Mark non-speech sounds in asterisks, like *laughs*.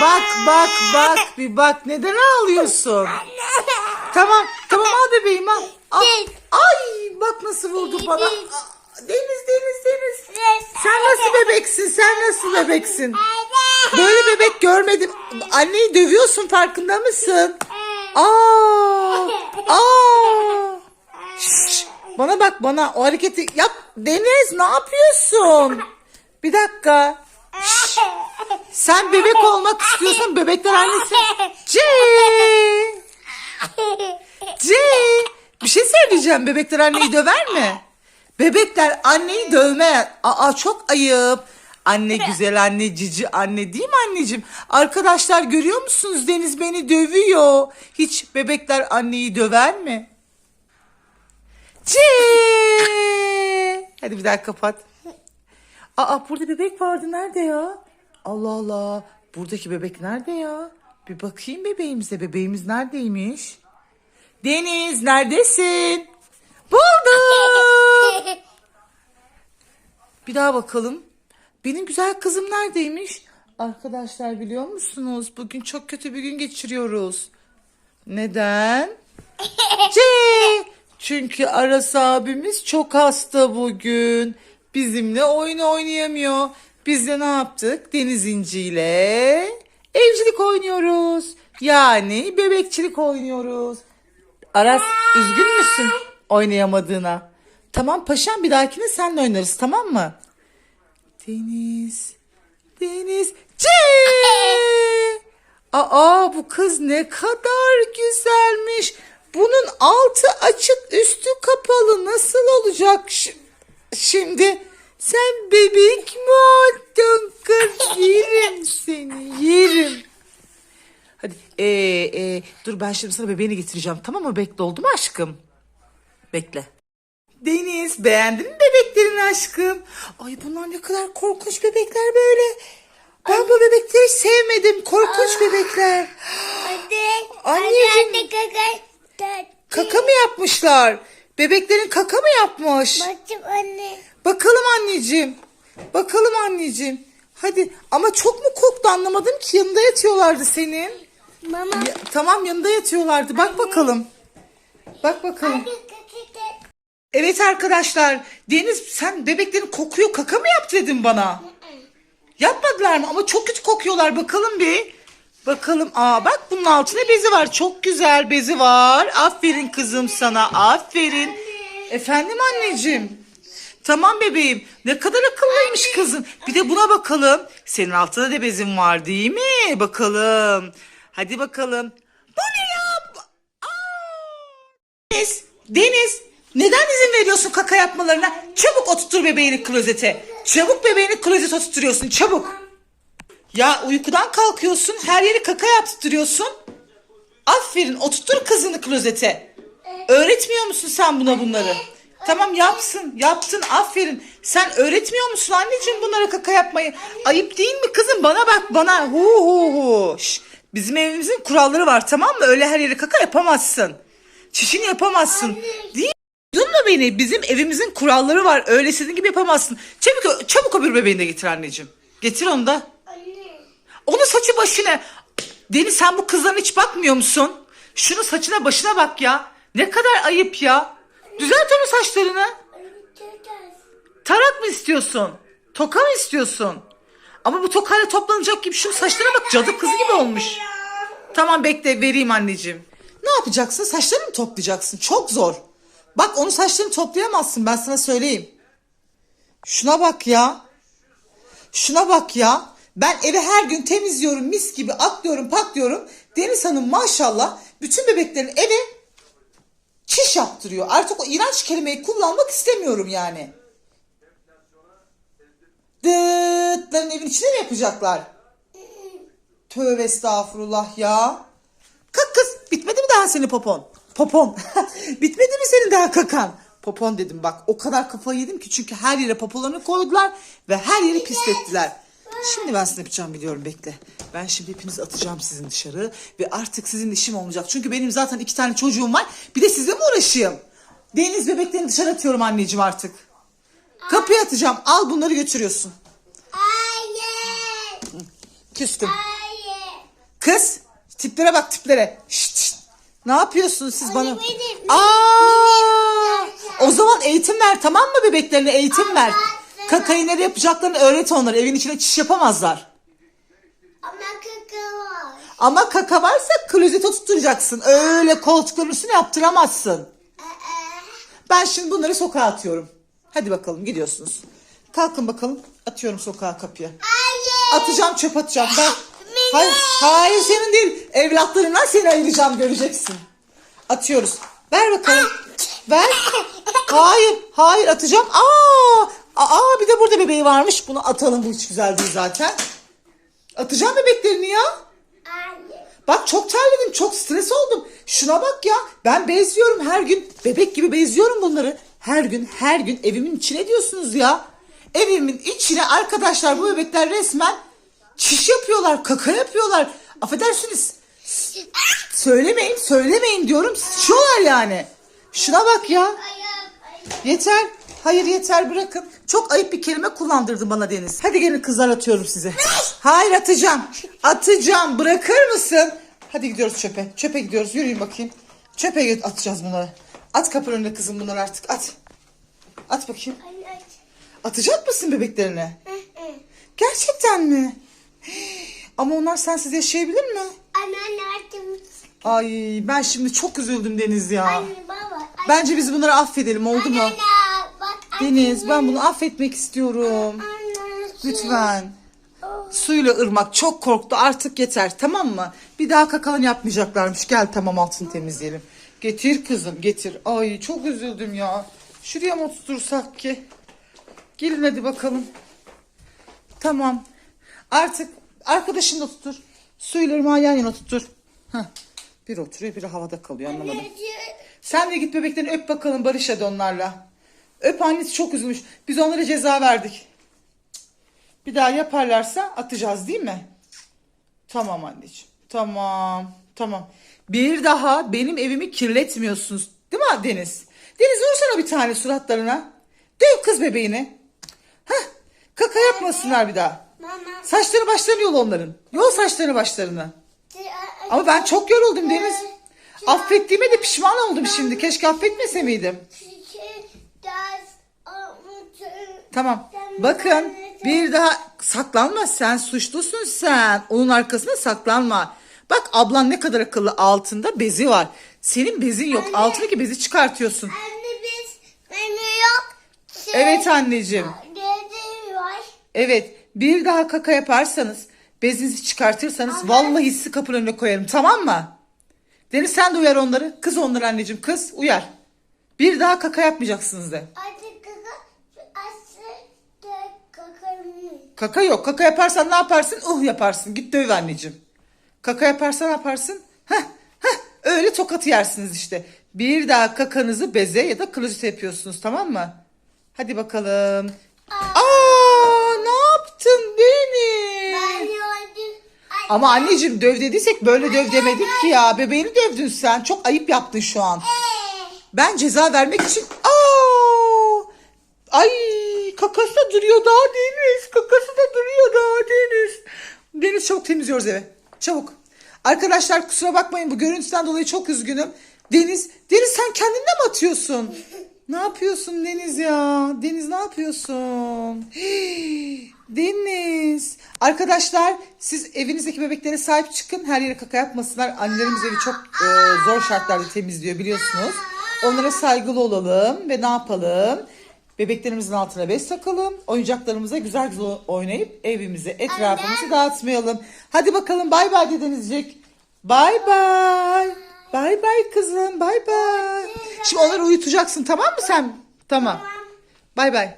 bak bak bak bir bak neden ağlıyorsun? *laughs* Tamam tamam al bebeğim al. al. Ay bak nasıl vurdu bana. Aa, Deniz Deniz Deniz. Sen nasıl bebeksin sen nasıl bebeksin? Böyle bebek görmedim. Anneyi dövüyorsun farkında mısın? Aa, *laughs* aa. Şşş, bana bak bana o hareketi yap. Deniz ne yapıyorsun? Bir dakika. Sen bebek olmak istiyorsan bebekler annesi. C. C. Bir şey söyleyeceğim. Bebekler anneyi döver mi? Bebekler anneyi dövme. Aa çok ayıp. Anne güzel anne cici anne değil mi anneciğim? Arkadaşlar görüyor musunuz Deniz beni dövüyor. Hiç bebekler anneyi döver mi? C. Hadi bir daha kapat. Aa burada bebek vardı nerede ya? Allah Allah. Buradaki bebek nerede ya? Bir bakayım bebeğimize. Bebeğimiz neredeymiş? Deniz neredesin? Buldum. *laughs* Bir daha bakalım. Benim güzel kızım neredeymiş? Arkadaşlar biliyor musunuz? Bugün çok kötü bir gün geçiriyoruz. Neden? *laughs* C. Çünkü Aras abimiz çok hasta bugün. Bizimle oyun oynayamıyor. Biz de ne yaptık? Deniz İnci evcilik oynuyoruz. Yani bebekçilik oynuyoruz. Aras üzgün müsün oynayamadığına? Tamam paşam bir dahakine senle oynarız tamam mı? Deniz. Deniz. C. Aa bu kız ne kadar güzelmiş. Bunun altı açık üstü kapalı nasıl olacak şimdi? Sen bebek mi oldun kız? Yerim seni yerim. Hadi ee, ee, dur ben şimdi sana bebeğini getireceğim tamam mı? Bekle oldu mu aşkım? Bekle. Deniz beğendin mi bebeklerin aşkım? Ay bunlar ne kadar korkunç bebekler böyle. Ben bu bebekleri sevmedim. Korkunç bebekler. Anne. Anneciğim. Anne kaka. Kaka mı yapmışlar? Bebeklerin kaka mı yapmış? Bacım anne. Bakalım anneciğim. Bakalım anneciğim. Hadi ama çok mu koktu anlamadım ki yanında yatıyorlardı senin. Mama. Ya, tamam yanında yatıyorlardı. Bak bakalım. Bak bakalım. Anne. Evet arkadaşlar. Deniz sen bebeklerin kokuyor kaka mı yaptı dedin bana. Yapmadılar mı? Ama çok kötü kokuyorlar. Bakalım bir. Bakalım. Aa bak bunun altında bezi var. Çok güzel bezi var. Aferin kızım sana. Aferin. Efendim anneciğim. Tamam bebeğim. Ne kadar akıllıymış kızın. Bir de buna bakalım. Senin altında da bezin var değil mi? Bakalım. Hadi bakalım. Bu ne ya? Aa! Deniz, Deniz neden izin veriyorsun kaka yapmalarına? Çabuk oturtur bebeğini klozete. Çabuk bebeğini klozete oturtuyorsun çabuk. Ya uykudan kalkıyorsun her yeri kaka yaptırıyorsun. Aferin oturtur kızını klozete. Öğretmiyor musun sen buna bunları? Tamam yapsın yaptın aferin. Sen öğretmiyor musun anneciğim bunlara kaka yapmayı? Ayıp değil mi kızım bana bak bana. Hu hu hu. Şş, bizim evimizin kuralları var tamam mı? Öyle her yere kaka yapamazsın. Çişini yapamazsın. Değil Duydun mu beni? Bizim evimizin kuralları var. Öyle istediğin gibi yapamazsın. Çabuk, çabuk öbür bebeğini de getir anneciğim. Getir onu da. Anne. Onun saçı başına. Deniz sen bu kızlara hiç bakmıyor musun? Şunun saçına başına bak ya. Ne kadar ayıp ya. Düzelt onun saçlarını. Tarak mı istiyorsun? Toka mı istiyorsun? Ama bu tokayla toplanacak gibi şunun saçlarına bak cadı kızı gibi olmuş. Tamam bekle vereyim anneciğim. Ne yapacaksın? Saçlarını mı toplayacaksın? Çok zor. Bak onun saçlarını toplayamazsın ben sana söyleyeyim. Şuna bak ya. Şuna bak ya. Ben evi her gün temizliyorum mis gibi atlıyorum paklıyorum. Deniz Hanım maşallah bütün bebeklerin eve çiş yaptırıyor. Artık o iğrenç kelimeyi kullanmak istemiyorum yani. Dıtların evin içine mi yapacaklar? Tövbe estağfurullah ya. Kalk kız bitmedi mi daha senin popon? Popon. *laughs* bitmedi mi senin daha kakan? Popon dedim bak o kadar kafayı yedim ki çünkü her yere popolarını koydular ve her yeri pislettiler. Şimdi ben size yapacağım biliyorum bekle. Ben şimdi hepinizi atacağım sizin dışarı ve artık sizin işim olmayacak. Çünkü benim zaten iki tane çocuğum var. Bir de sizle mi uğraşayım? Deniz bebeklerini dışarı atıyorum anneciğim artık. Kapıya atacağım. Al bunları götürüyorsun. Anne. Küstüm. Anne. Kız tiplere bak tiplere. Şşt, şşt. Ne yapıyorsunuz siz bana? benim, Aa! O zaman eğitim ver tamam mı bebeklerine eğitim ver. Kakayı nereye yapacaklarını öğret onlara. Evin içine çiş yapamazlar. Ama kaka varsa klozete tutturacaksın. Öyle koltukların üstüne yaptıramazsın. Ben şimdi bunları sokağa atıyorum. Hadi bakalım gidiyorsunuz. Kalkın bakalım. Atıyorum sokağa kapıya. Hayır. Atacağım çöp atacağım. Ben... Hayır, hayır senin değil. Evlatlarından seni ayıracağım göreceksin. Atıyoruz. Ver bakalım. Ver. Hayır, hayır atacağım. Aa, aa bir de burada bebeği varmış. Bunu atalım. Bu hiç güzel değil zaten. Atacağım bebeklerini ya. Bak çok terledim, çok stres oldum. Şuna bak ya, ben bezliyorum her gün. Bebek gibi bezliyorum bunları. Her gün, her gün evimin içine diyorsunuz ya. Evimin içine arkadaşlar bu bebekler resmen çiş yapıyorlar, kaka yapıyorlar. Affedersiniz. Söylemeyin, söylemeyin diyorum. Sıçıyorlar yani. Şuna bak ya. Yeter. Hayır yeter bırakın. Çok ayıp bir kelime kullandırdın bana Deniz. Hadi gelin kızlar atıyorum size. Hayır atacağım. Atacağım. Bırakır mısın? Hadi gidiyoruz çöpe. Çöpe gidiyoruz. Yürüyün bakayım. Çöpe atacağız bunları. At kapının önüne kızım bunları artık. At. At bakayım. Atacak mısın bebeklerini? Gerçekten mi? Ama onlar sensiz yaşayabilir mi? Anne nerede? Ay ben şimdi çok üzüldüm Deniz ya. Anne baba. Bence biz bunları affedelim oldu mu? Anne bak. Deniz ben bunu affetmek istiyorum. Anne. Lütfen. Suyla ırmak çok korktu artık yeter tamam mı? Bir daha kakalan yapmayacaklarmış. Gel tamam altını temizleyelim. Getir kızım getir. Ay çok üzüldüm ya. Şuraya mı otursak ki? Gelin hadi bakalım. Tamam. Artık arkadaşını da tutur. Suyla ırmağı yan yana tutur. Heh. Bir oturuyor biri havada kalıyor anlamadım. Sen de git bebeklerini öp bakalım barış hadi onlarla. Öp annesi çok üzülmüş. Biz onlara ceza verdik. Bir daha yaparlarsa atacağız değil mi? Tamam anneciğim. Tamam. Tamam. Bir daha benim evimi kirletmiyorsunuz. Değil mi Deniz? Deniz vursana bir tane suratlarına. Döv kız bebeğini. Heh. Kaka yapmasınlar bir daha. Mama. Saçlarını başlarını yol onların. Yol saçlarını başlarını. Ama ben çok yoruldum Deniz. Affettiğime de pişman oldum şimdi. Keşke affetmese miydim? Tamam. Bakın bir daha saklanma sen suçlusun sen. Onun arkasına saklanma. Bak ablan ne kadar akıllı altında bezi var. Senin bezin yok. Anne. Altındaki bezi çıkartıyorsun. Anne biz menü yok. Evet anneciğim. Var. Evet. Bir daha kaka yaparsanız bezinizi çıkartırsanız vallahi sizi kapının önüne koyarım tamam mı? Deniz sen de uyar onları. Kız onları anneciğim kız uyar. Bir daha kaka yapmayacaksınız de. Hadi kaka. Aslı da kakarım. Kaka yok. Kaka yaparsan ne yaparsın? Uh yaparsın. Git döv anneciğim. Kaka yaparsan ne yaparsın? Heh, heh. Öyle tokat yersiniz işte. Bir daha kakanızı beze ya da klozete yapıyorsunuz tamam mı? Hadi bakalım. Aa, ne yaptın beni? Ben. Ama anneciğim döv dediysek böyle döv demedik ki ya. Bebeğini dövdün sen. Çok ayıp yaptın şu an. Ben ceza vermek için... Aa! Ay kakası da duruyor daha Deniz. Kakası da duruyor daha Deniz. Deniz çabuk temizliyoruz eve. Çabuk. Arkadaşlar kusura bakmayın bu görüntüden dolayı çok üzgünüm. Deniz, Deniz sen kendinde mi atıyorsun? Ne yapıyorsun Deniz ya? Deniz ne yapıyorsun? *gasps* Deniz. Arkadaşlar siz evinizdeki bebeklere sahip çıkın. Her yere kaka yapmasınlar. Annelerimiz evi çok e, zor şartlarda temizliyor biliyorsunuz. Onlara saygılı olalım ve ne yapalım? Bebeklerimizin altına bez takalım. Oyuncaklarımıza güzel güzel oynayıp evimizi, etrafımızı dağıtmayalım. Hadi bakalım bay bay de Denizcik. Bay bay. Bay bay kızım bay bay. Şimdi onları uyutacaksın tamam mı sen? Tamam. Bay bay.